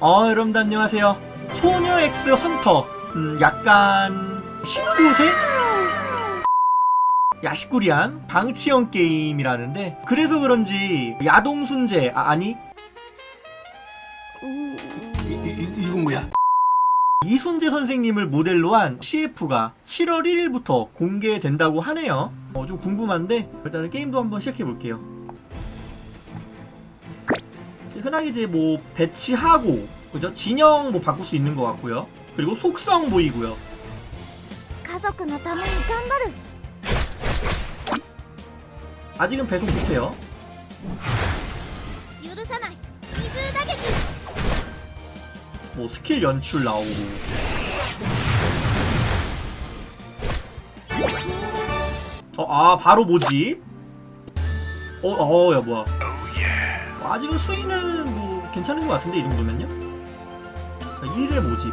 어, 여러분들 안녕하세요. 소녀 X 헌터. 음, 약간 19세? 야식구리한 방치형 게임이라는데 그래서 그런지 야동순재 아, 아니 이, 이, 이건 뭐야? 이순재 선생님을 모델로 한 CF가 7월 1일부터 공개된다고 하네요. 어, 좀 궁금한데 일단은 게임도 한번 시작해 볼게요. 흔하게 이제 뭐 배치하고 그죠? 진영 뭐 바꿀 수 있는 것 같고요. 그리고 속성 보이고요. 가족의 땀을 간바르. 아직은 배송 못해요. 뭐 스킬 연출 나오고. 어, 아 바로 뭐지 어, 어, 야 뭐야. 어, 아직은 수위는 뭐 괜찮은 것 같은데 이 정도면요. 자, 1회 모집.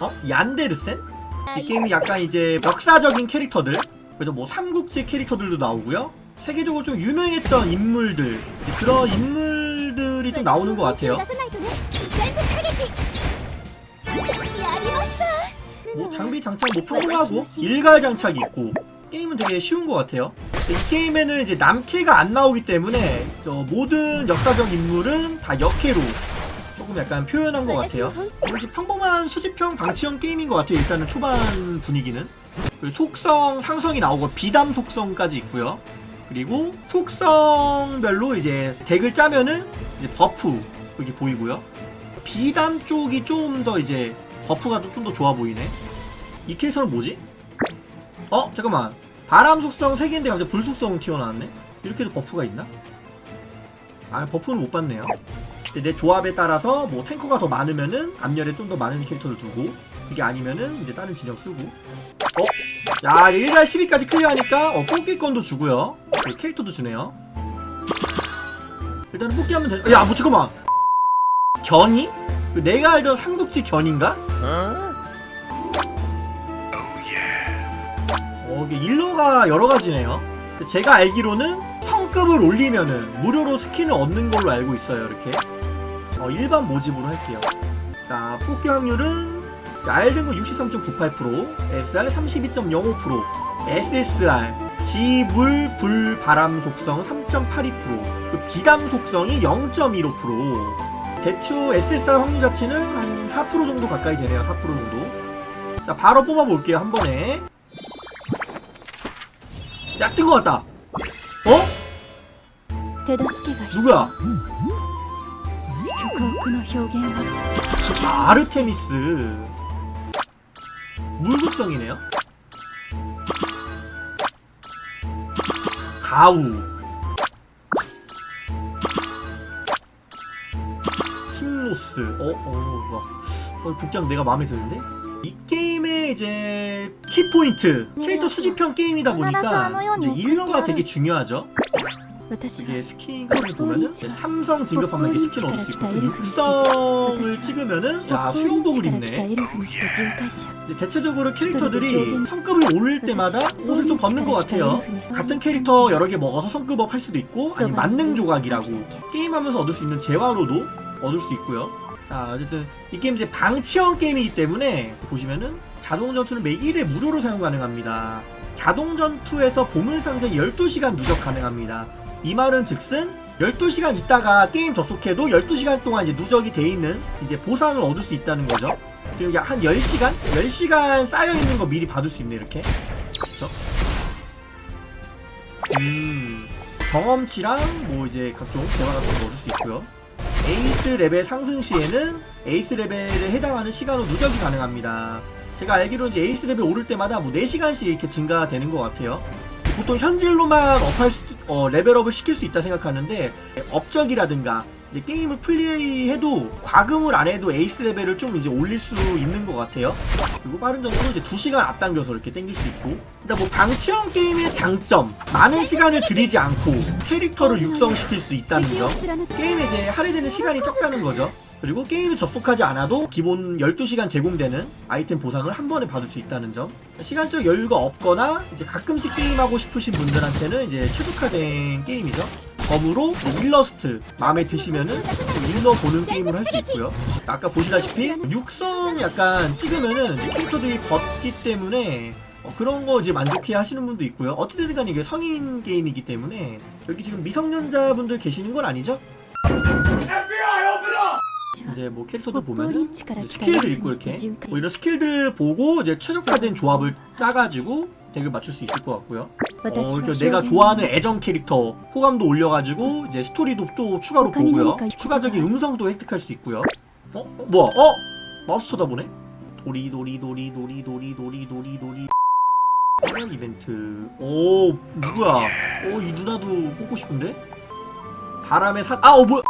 어? 얀데르센? 이 게임이 약간 이제 역사적인 캐릭터들 그래서 뭐 삼국지 캐릭터들도 나오고요 세계적으로 좀 유명했던 인물들 그런 인물들이 좀 나오는 것 같아요 뭐 장비 장착 뭐 평범하고 일괄 장착이 있고 게임은 되게 쉬운 것 같아요. 이 게임에는 이제 남캐가 안 나오기 때문에 저 모든 역사적 인물은 다 역캐로 조금 약간 표현한 것 같아요. 이렇게 평범한 수집형 방치형 게임인 것 같아요 일단은 초반 분위기는. 속성 상성이 나오고 비담 속성까지 있고요. 그리고 속성별로 이제 덱을 짜면은 이제 버프 여기 보이고요. 비담 쪽이 좀 더 이제 버프가 좀 더 좋아 보이네 이 캐릭터는 뭐지? 어? 잠깐만 바람 속성 3개인데 갑자기 불 속성 튀어나왔네 이렇게도 버프가 있나? 아 버프는 못 봤네요 근데 내 조합에 따라서 뭐 탱커가 더 많으면은 앞열에 좀 더 많은 캐릭터를 두고 그게 아니면은 이제 다른 진영 쓰고 어? 야 1갈 12까지 클리어하니까 어 뽑기권도 주고요 그 캐릭터도 주네요 일단은 뽑기하면 돼. 야, 뭐 잠깐만. 견이? 그 내가 알던 삼국지 견인가? 이게 일러가 여러 가지네요. 제가 알기로는 성급을 올리면은 무료로 스킨을 얻는 걸로 알고 있어요. 이렇게. 어, 일반 모집으로 할게요. 자, 뽑기 확률은 알등급 63.98%, SR 32.05%, SSR, 지물 불 바람 속성 3.82%, 그 비담 속성이 0.15%. 대충 SSR 확률 자체는 한 4% 정도 가까이 되네요. 4% 정도. 자, 바로 뽑아 볼게요. 한 번에. 야, 뜬 것 같다. 어? 누구야? 아르테미스 물 속성이네요? 가우. 힘로스. 어, 어, 어, 뭐야. 어, 복장 내가 마음에 드는데? 이 게임 이제 키포인트 캐릭터 수집형 게임이다 보니까 이제 일러가 되게 중요하죠. 이게 스킨을 보면은 삼성 진급하면 이게 스킨 얻을 수 있고 육성을 찍으면은 야 수영복을 입네. 대체적으로 캐릭터들이 성급이 오를 때마다 옷을 좀 벗는 것 같아요. 같은 캐릭터 여러 개 먹어서 성급업 할 수도 있고 아니 만능 조각이라고 게임하면서 얻을 수 있는 재화로도 얻을 수 있고요. 자 어쨌든 이 게임 이제 방치형 게임이기 때문에 보시면은 자동 전투는 매 1회 무료로 사용 가능합니다 자동 전투에서 보물 상자 12시간 누적 가능합니다 이 말은 즉슨 12시간 있다가 게임 접속해도 12시간 동안 이제 누적이 돼 있는 이제 보상을 얻을 수 있다는 거죠. 지금 약한 10시간? 10시간 쌓여 있는 거 미리 받을 수 있네, 이렇게. 그쵸? 음, 경험치랑 뭐 이제 각종 대화 같은 거 얻을 수 있고요. 에이스 레벨 상승 시에는 에이스 레벨에 해당하는 시간으로 누적이 가능합니다. 제가 알기로 이제 에이스 레벨 오를 때마다 뭐 4시간씩 이렇게 증가되는 것 같아요. 보통 현질로만 업할 수, 어, 레벨업을 시킬 수 있다 생각하는데 업적이라든가 이제 게임을 플레이해도 과금을 안 해도 에이스 레벨을 좀 이제 올릴 수 있는 것 같아요. 그리고 빠른 점수로 이제 2시간 앞당겨서 이렇게 땡길 수 있고. 일단 뭐 방치형 게임의 장점, 많은 시간을 들이지 않고 캐릭터를 육성시킬 수 있다는 점. 게임에 이제 할애되는 시간이 적다는 거죠. 그리고 게임에 접속하지 않아도 기본 12시간 제공되는 아이템 보상을 한 번에 받을 수 있다는 점. 시간적 여유가 없거나 이제 가끔씩 게임하고 싶으신 분들한테는 이제 최적화된 게임이죠. 검으로 일러스트 마음에 드시면은 일러 보는 게임을 할 수 있고요. 아까 보시다시피 육성 약간 찍으면은 캐릭터들이 벗기 때문에 어, 그런 거 이제 만족해 하시는 분도 있고요. 어찌됐든 간에 이게 성인 게임이기 때문에 여기 지금 미성년자분들 계시는 건 아니죠? 이제 뭐 캐릭터도 보면은 스킬도 있고 이렇게 뭐 이런 스킬들 보고 이제 최적화된 조합을 짜가지고 덱을 맞출 수 있을 것 같고요. 어, 내가 좋아하는 애정 캐릭터 호감도 올려가지고 이제 스토리도 또 추가로 보고요. 추가적인 음성도 획득할 수 있고요. 어? 어? 뭐야? 어? 마우스 쳐다보네? 도리 도리 도리 도리 도리 도리 도리 도리 화면 이벤트 오 누구야? 오 이 누나도 뽑고 싶은데? 바람의 사.. 아어 뭐야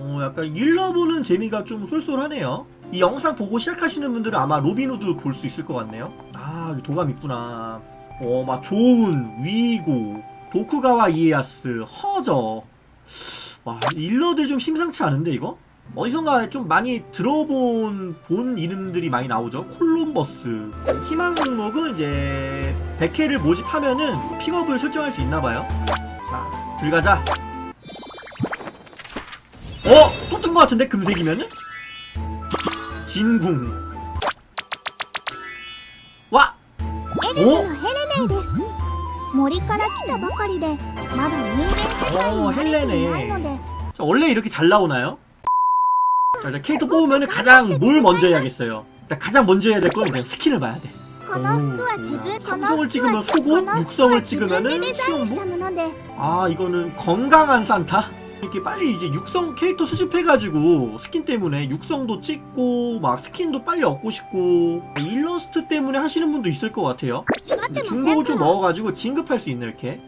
어 약간 일러보는 재미가 좀 쏠쏠하네요. 이 영상 보고 시작하시는 분들은 아마 로빈후드 볼 수 있을 것 같네요. 아 도감 있구나. 어 막 좋은 위고 도쿠가와 이에야스 허저 와 일러들 좀 심상치 않은데 이거? 어디선가 좀 많이 들어본 본 이름들이 많이 나오죠. 콜럼버스 희망 목록은 이제 100회를 모집하면은 픽업을 설정할 수 있나 봐요. 자 들어가자. 어? 또 뜬 것 같은데 금색이면은? 진궁 와! エルフのヘレネイです森から来たばかりでまだ人間世界に慣れていないので 자, 원래 이렇게 잘 나오나요? 자, 일단 캐릭터 뽑으면 가장 뭘 먼저 해야겠어요 일단 가장 먼저 해야 될 건 일단 스킨을 봐야 돼 この服は自分この 삼성을 服 찍으면 は 속옷, この服は 육성을 自分で 찍으면은 デザインした 수영복 もので 아 이거는 건강한 산타? 이렇게 빨리 이제 육성 캐릭터 수집해가지고 스킨 때문에 육성도 찍고 막 스킨도 빨리 얻고 싶고 일러스트 때문에 하시는 분도 있을 것 같아요. 근데 중복을 좀 넣어가지고 진급할 수 있는 이렇게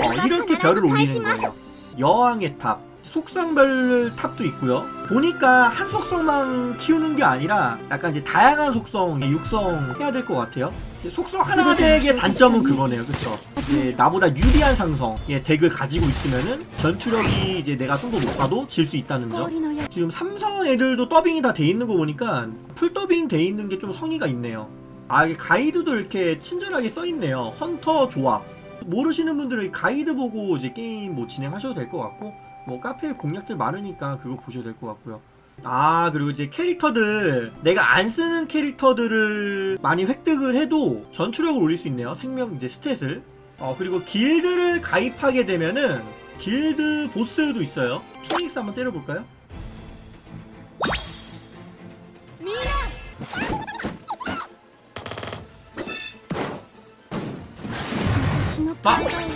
어, 이렇게 별을 올리는 거예요. 여왕의 탑. 속성별 탑도 있고요. 보니까 한 속성만 키우는 게 아니라 약간 이제 다양한 속성, 육성 해야 될 것 같아요. 속성 하나덱의 단점은 그거네요, 그렇죠? 이제 나보다 유리한 상성, 덱을 가지고 있으면은 전투력이 이제 내가 좀 더 높아도 질 수 있다는 점. 지금 삼성 애들도 더빙이 다 돼 있는 거 보니까 풀 더빙 돼 있는 게 좀 성의가 있네요. 아, 가이드도 이렇게 친절하게 써 있네요. 헌터 조합. 모르시는 분들은 가이드 보고 이제 게임 뭐 진행하셔도 될 것 같고 뭐 카페에 공략들 많으니까 그거 보셔도 될 것 같고요. 아 그리고 이제 캐릭터들 내가 안 쓰는 캐릭터들을 많이 획득을 해도 전투력을 올릴 수 있네요. 생명 이제 스탯을. 어 그리고 길드를 가입하게 되면은 길드 보스도 있어요. 피닉스 한번 때려볼까요? 아!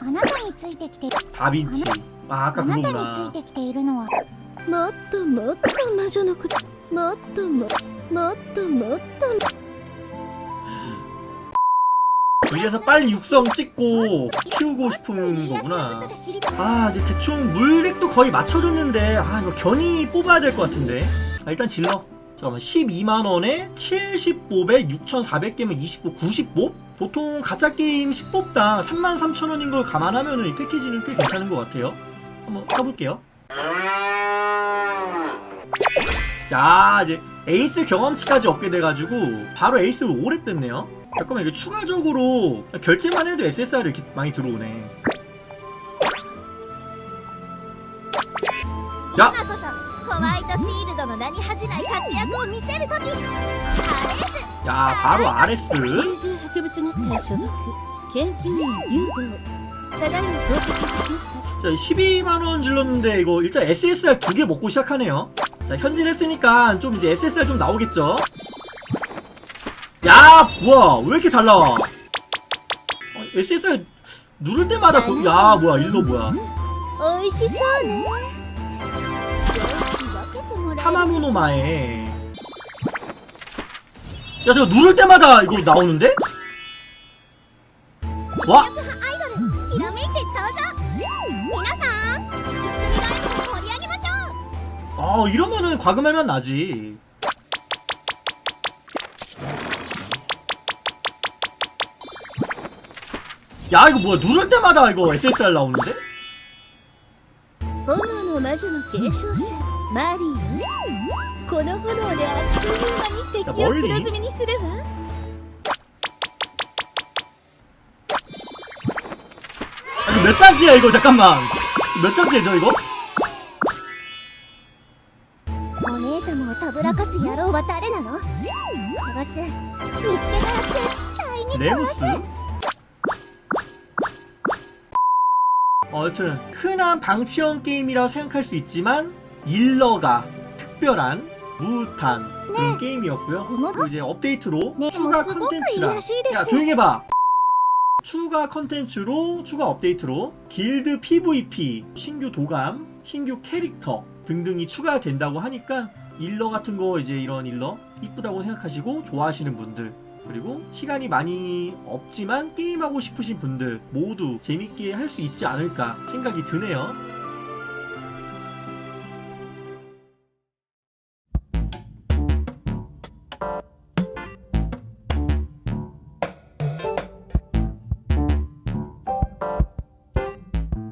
あなたについてきて 다빈치. 아 아까 あなたにつ 그거구나. いてきているのはもっともっと魔女のこともっとももっともっと 이래서 빨리 육성 찍고 키우고 싶은 거구나. 아 이제 대충 물렉도 거의 맞춰줬는데 아 이거 견이 뽑아야 될 것 같은데 아, 일단 질러 잠깐만 12만원에 70봅에 6,400개면 20봅 90봅? 보통 가짜 게임 10법당 33,000원인 걸 감안하면 이 패키지는 꽤 괜찮은 것 같아요. 한번 사볼게요. 야 이제 에이스 경험치까지 얻게 돼가지고 바로 에이스 오래 됐네요. 잠깐만 이게 추가적으로 결제만 해도 SSR이 이렇게 많이 들어오네. 야! 야 바로 RS 優柔博物学会所属研究員誘導ただいま到着いたしました 자 12만원 질렀는데 이거 일단 SSR 두 개 먹고 시작하네요 자 현질했으니까 좀 이제 SSR 좀 나오겠죠 야 뭐야 왜 이렇게 잘 나와 어, SSR 누를 때마다 그, 야 뭐야 일로 뭐야 美味しそうね少し分けてもら 타마모노마에 야 저거 누를 때마다 이거 나오는데? 와 アイドルひらめいて登場皆さん一緒にライブを盛り上げましょう 아 이러면은 과금할만 나지 야 이거 뭐야 누를 때마다 이거 SSR 나오는데? 炎の魔女の継承者マリーこの炎であっという間に敵を黒ずみにするわ 몇 잔치야 이거 잠깐만 몇 잔치죠 이거? お姉様をたぶらかす野郎は誰なの殺す見つけたら絶対に 레우스? 어, 여튼 흔한 방치형 게임이라고 생각할 수 있지만 일러가 특별한 무탄 그런 게임이었고요. 그리고 이제 업데이트로 네, 추가 뭐すごくいい 컨텐츠라 らしいです 야 조용히 해봐 추가 컨텐츠로 추가 업데이트로 길드 PVP 신규 도감 신규 캐릭터 등등이 추가된다고 하니까 일러 같은 거 이제 이런 일러 이쁘다고 생각하시고 좋아하시는 분들 그리고 시간이 많이 없지만 게임하고 싶으신 분들 모두 재밌게 할 수 있지 않을까 생각이 드네요.